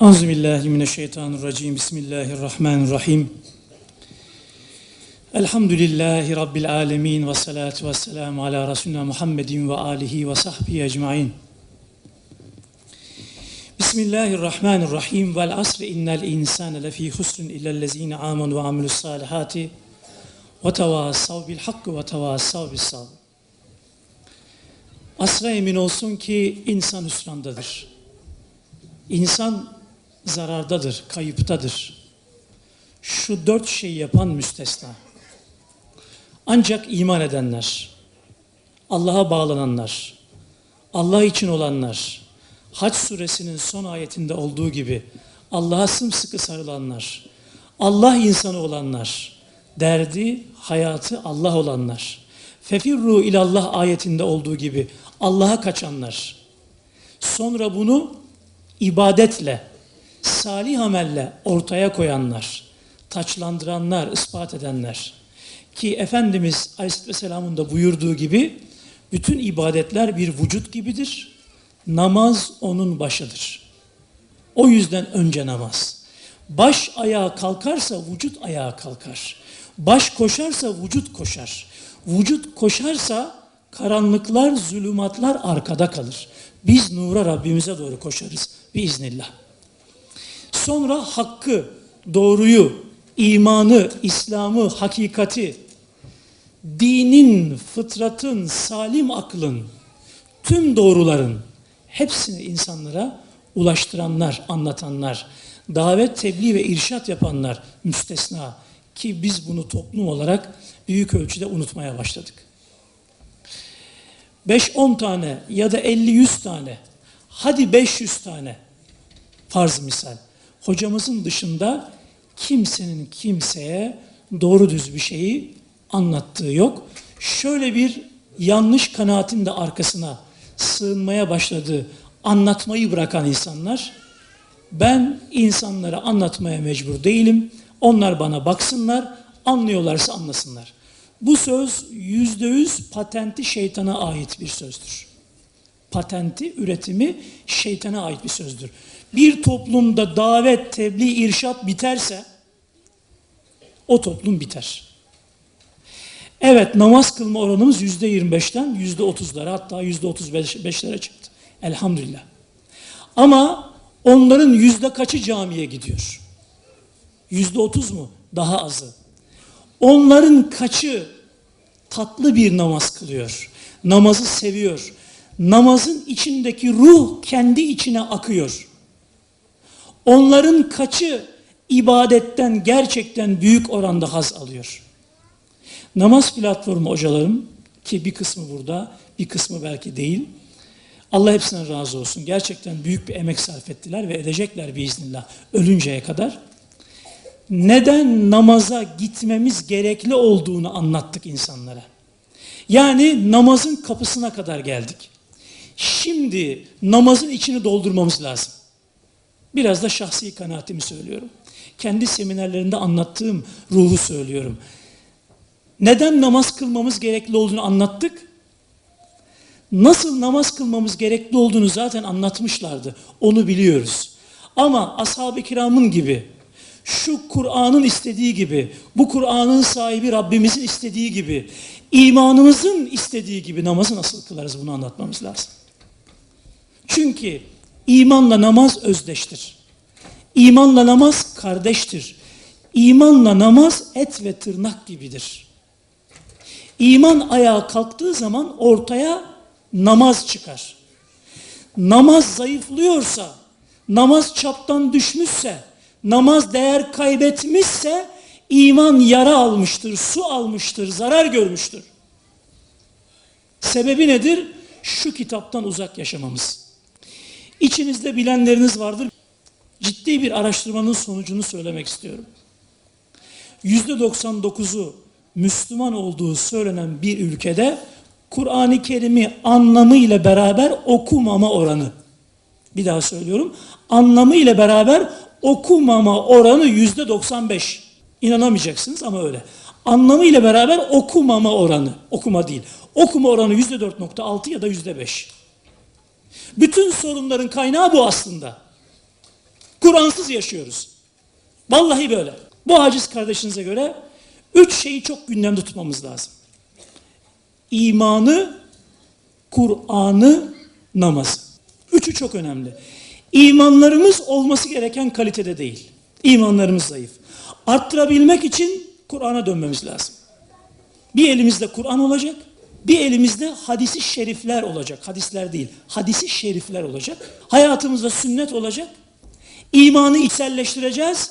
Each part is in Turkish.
Euzubillahimineşşeytanirracim. Bismillahirrahmanirrahim. Elhamdülillahi Rabbil alemin ve salatu ve selamu ala Resulina Muhammedin ve alihi ve sahbihi ecmain. Bismillahirrahmanirrahim. Vel asri innel insane lefî husrun illellezîne amenu ve amilus salihati ve tevassav bil hakkı ve tevassav bis sabr. Asra emin olsun ki insan hüsrandadır. İnsan zarardadır, kayıptadır. Şu dört şeyi yapan müstesna. Ancak iman edenler, Allah'a bağlananlar, Allah için olanlar, Haç suresinin son ayetinde olduğu gibi Allah'a sımsıkı sarılanlar, Allah insanı olanlar, derdi, hayatı Allah olanlar, fefirru ilallah ayetinde olduğu gibi Allah'a kaçanlar, sonra bunu ibadetle, salih amelle ortaya koyanlar, taçlandıranlar, ispat edenler ki Efendimiz Aleyhisselatü Vesselam'ın da buyurduğu gibi bütün ibadetler bir vücut gibidir. Namaz onun başıdır. O yüzden önce namaz. Baş ayağa kalkarsa vücut ayağa kalkar. Baş koşarsa vücut koşar. Vücut koşarsa karanlıklar, zulümatlar arkada kalır. Biz nura Rabbimize doğru koşarız biiznillah. Sonra hakkı, doğruyu, imanı, İslam'ı, hakikati, dinin, fıtratın, salim aklın, tüm doğruların hepsini insanlara ulaştıranlar, anlatanlar, davet, tebliğ ve irşat yapanlar müstesna ki biz bunu toplum olarak büyük ölçüde unutmaya başladık. 5-10 tane ya da 50-100 tane, hadi 500 tane farz misal. Hocamızın dışında kimsenin kimseye doğru düz bir şeyi anlattığı yok. Şöyle bir yanlış kanaatin de arkasına sığınmaya başladığı anlatmayı bırakan insanlar ben insanlara anlatmaya mecbur değilim. Onlar bana baksınlar, anlıyorlarsa anlasınlar. Bu söz yüzde yüz patenti şeytana ait bir sözdür. Patenti, üretimi şeytana ait bir sözdür. Bir toplumda davet, tebliğ, irşat biterse o toplum biter. Evet namaz kılma oranımız yüzde yirmi beşten yüzde otuzlara hatta yüzde otuz beşlere çıktı. Elhamdülillah. Ama onların yüzde kaçı camiye gidiyor? Yüzde otuz mu? Daha azı. Onların kaçı tatlı bir namaz kılıyor? Namazı seviyor. Namazın içindeki ruh kendi içine akıyor. Onların kaçı ibadetten gerçekten büyük oranda haz alıyor? Namaz platformu hocalarım ki bir kısmı burada, bir kısmı belki değil. Allah hepsinden razı olsun. Gerçekten büyük bir emek sarf ettiler ve edecekler biiznillah ölünceye kadar. Neden namaza gitmemiz gerekli olduğunu anlattık insanlara. Yani namazın kapısına kadar geldik. Şimdi namazın içini doldurmamız lazım. Biraz da şahsi kanaatimi söylüyorum. Kendi seminerlerinde anlattığım ruhu söylüyorum. Neden namaz kılmamız gerekli olduğunu anlattık. Nasıl namaz kılmamız gerekli olduğunu zaten anlatmışlardı. Onu biliyoruz. Ama ashab-ı kiramın gibi, şu Kur'an'ın istediği gibi, bu Kur'an'ın sahibi Rabbimizin istediği gibi, imanımızın istediği gibi namazı nasıl kılarız bunu anlatmamız lazım. Çünkü imanla namaz özdeştir. İmanla namaz kardeştir. İmanla namaz et ve tırnak gibidir. İman ayağa kalktığı zaman ortaya namaz çıkar. Namaz zayıflıyorsa, namaz çaptan düşmüşse, namaz değer kaybetmişse iman yara almıştır, su almıştır, zarar görmüştür. Sebebi nedir? Şu kitaptan uzak yaşamamız. İçinizde bilenleriniz vardır. Ciddi bir araştırmanın sonucunu söylemek istiyorum. %99'u Müslüman olduğu söylenen bir ülkede Kur'an-ı Kerim'i anlamıyla beraber okumama oranı. Bir daha söylüyorum. Anlamıyla beraber okumama oranı yüzde 95. İnanamayacaksınız ama öyle. Anlamıyla beraber okumama oranı. Okuma değil. Okuma oranı yüzde 4.6 ya da yüzde 5. Bütün sorunların kaynağı bu aslında. Kur'ansız yaşıyoruz. Vallahi böyle. Bu aciz kardeşinize göre üç şeyi çok gündemde tutmamız lazım. İmanı, Kur'an'ı, namazı. Üçü çok önemli. İmanlarımız olması gereken kalitede değil. İmanlarımız zayıf. Arttırabilmek için Kur'an'a dönmemiz lazım. Bir elimizde Kur'an olacak, bir elimizde hadisi şerifler olacak. Hadisler değil, hadisi şerifler olacak. Hayatımızda sünnet olacak. İmanı içselleştireceğiz.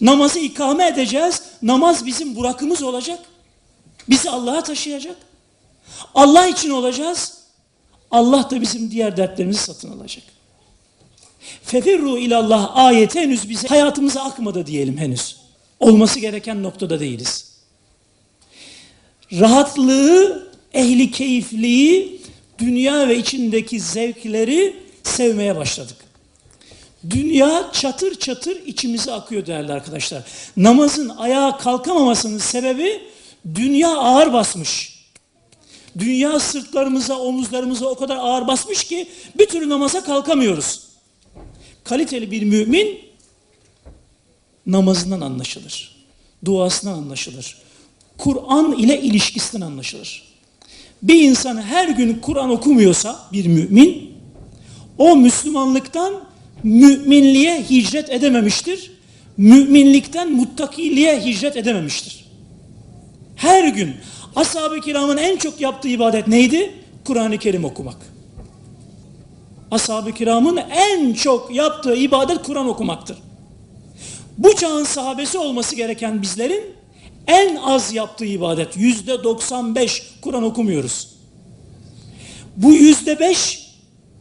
Namazı ikame edeceğiz. Namaz bizim burakımız olacak. Bizi Allah'a taşıyacak. Allah için olacağız. Allah da bizim diğer dertlerimizi satın alacak. Fefirru ilallah ayeti henüz bize hayatımıza akmadı diyelim henüz. Olması gereken noktada değiliz. Rahatlığı, ehli keyifliği, dünya ve içindeki zevkleri sevmeye başladık. Dünya çatır çatır içimize akıyor değerli arkadaşlar. Namazın ayağa kalkamamasının sebebi dünya ağır basmış. Dünya sırtlarımıza, omuzlarımıza o kadar ağır basmış ki bir türlü namaza kalkamıyoruz. Kaliteli bir mümin namazından anlaşılır. Duasından anlaşılır. Kur'an ile ilişkisinden anlaşılır. Bir insan her gün Kur'an okumuyorsa bir mümin o Müslümanlıktan müminliğe hicret edememiştir. Müminlikten muttakiliğe hicret edememiştir. Her gün ashab-ı kiramın en çok yaptığı ibadet neydi? Kur'an-ı Kerim okumak. Ashab-ı kiramın en çok yaptığı ibadet Kur'an okumaktır. Bu çağın sahabesi olması gereken bizlerin en az yaptığı ibadet yüzde 95 Kur'an okumuyoruz. Bu yüzde beş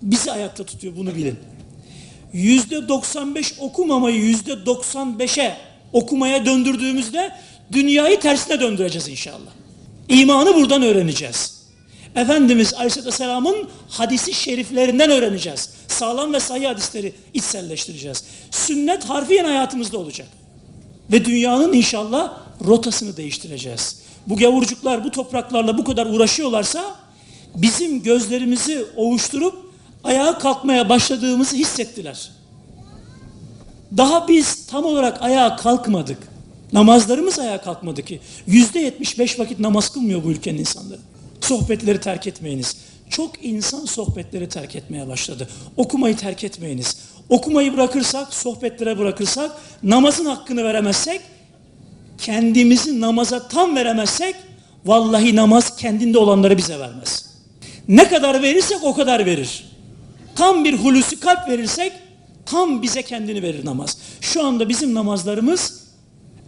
bizi ayakta tutuyor bunu bilin. Yüzde 95 okumamayı yüzde 95'e okumaya döndürdüğümüzde dünyayı tersine döndüreceğiz inşallah. İmanı buradan öğreneceğiz. Efendimiz Aleyhisselam'ın hadisi şeriflerinden öğreneceğiz. Sağlam ve sahih hadisleri içselleştireceğiz. Sünnet harfiyen hayatımızda olacak. Ve dünyanın inşallah rotasını değiştireceğiz. Bu gavurcuklar bu topraklarla bu kadar uğraşıyorlarsa bizim gözlerimizi ovuşturup ayağa kalkmaya başladığımızı hissettiler. Daha biz tam olarak ayağa kalkmadık. Namazlarımız ayağa kalkmadı ki. Yüzde yetmiş beş vakit namaz kılmıyor bu ülkenin insanları. Sohbetleri terk etmeyiniz. Çok insan sohbetleri terk etmeye başladı. Okumayı terk etmeyiniz. Okumayı bırakırsak, sohbetlere bırakırsak, namazın hakkını veremezsek, kendimizi namaza tam veremezsek, vallahi namaz kendinde olanları bize vermez. Ne kadar verirsek o kadar verir. Tam bir hulusi kalp verirsek, tam bize kendini verir namaz. Şu anda bizim namazlarımız,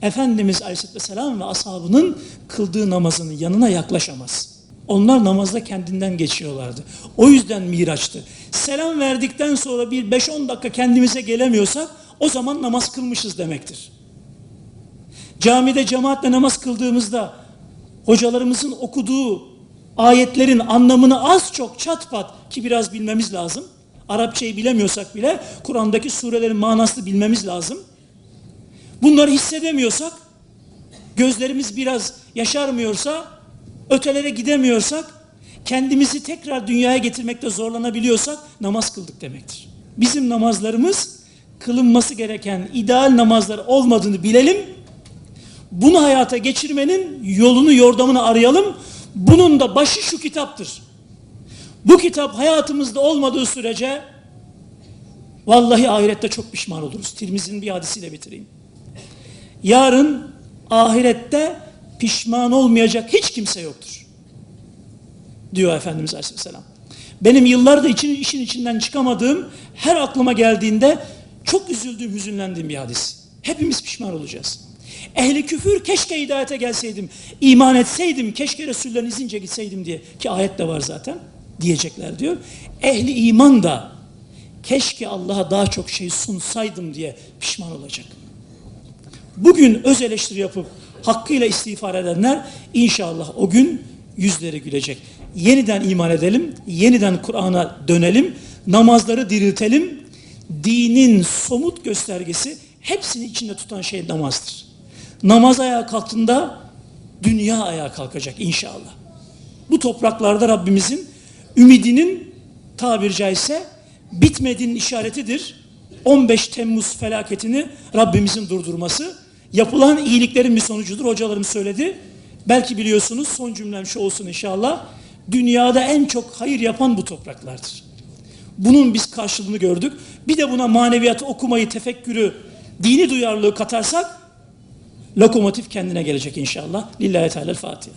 Efendimiz Aleyhisselam ve ashabının kıldığı namazının yanına yaklaşamaz. Onlar namazda kendinden geçiyorlardı. O yüzden miraçtı. Selam verdikten sonra bir 5-10 dakika kendimize gelemiyorsak o zaman namaz kılmışız demektir. Camide cemaatle namaz kıldığımızda hocalarımızın okuduğu ayetlerin anlamını az çok çat pat ki biraz bilmemiz lazım. Arapçayı bilemiyorsak bile Kur'an'daki surelerin manasını bilmemiz lazım. Bunları hissedemiyorsak, gözlerimiz biraz yaşarmıyorsa, ötelere gidemiyorsak, kendimizi tekrar dünyaya getirmekte zorlanabiliyorsak namaz kıldık demektir. Bizim namazlarımız kılınması gereken ideal namazlar olmadığını bilelim. Bunu hayata geçirmenin yolunu, yordamını arayalım. Bunun da başı şu kitaptır. Bu kitap hayatımızda olmadığı sürece vallahi ahirette çok pişman oluruz. Tirmiz'in bir hadisiyle bitireyim. Yarın ahirette pişman olmayacak hiç kimse yoktur. Diyor Efendimiz Aleyhisselam. Benim yıllardır için, işin içinden çıkamadığım, her aklıma geldiğinde çok üzüldüğüm, hüzünlendiğim bir hadis. Hepimiz pişman olacağız. Ehli küfür keşke hidayete gelseydim, iman etseydim, keşke Resullerin izince gitseydim diye ki ayet de var zaten diyecekler diyor. Ehli iman da keşke Allah'a daha çok şey sunsaydım diye pişman olacak. Bugün öz eleştiri yapıp hakkıyla istiğfar edenler inşallah o gün yüzleri gülecek. Yeniden iman edelim, yeniden Kur'an'a dönelim, namazları diriltelim. Dinin somut göstergesi hepsini içinde tutan şey namazdır. Namaz ayağa kalktığında dünya ayağa kalkacak inşallah. Bu topraklarda Rabbimizin ümidinin tabiri caizse bitmediğinin işaretidir. 15 Temmuz felaketini Rabbimizin durdurması yapılan iyiliklerin bir sonucudur. Hocalarım söyledi. Belki biliyorsunuz son cümlem şu olsun inşallah. Dünyada en çok hayır yapan bu topraklardır. Bunun biz karşılığını gördük. Bir de buna maneviyatı, okumayı, tefekkürü, dini duyarlılığı katarsak lokomotif kendine gelecek inşallah. Lillahi Teala Fatiha.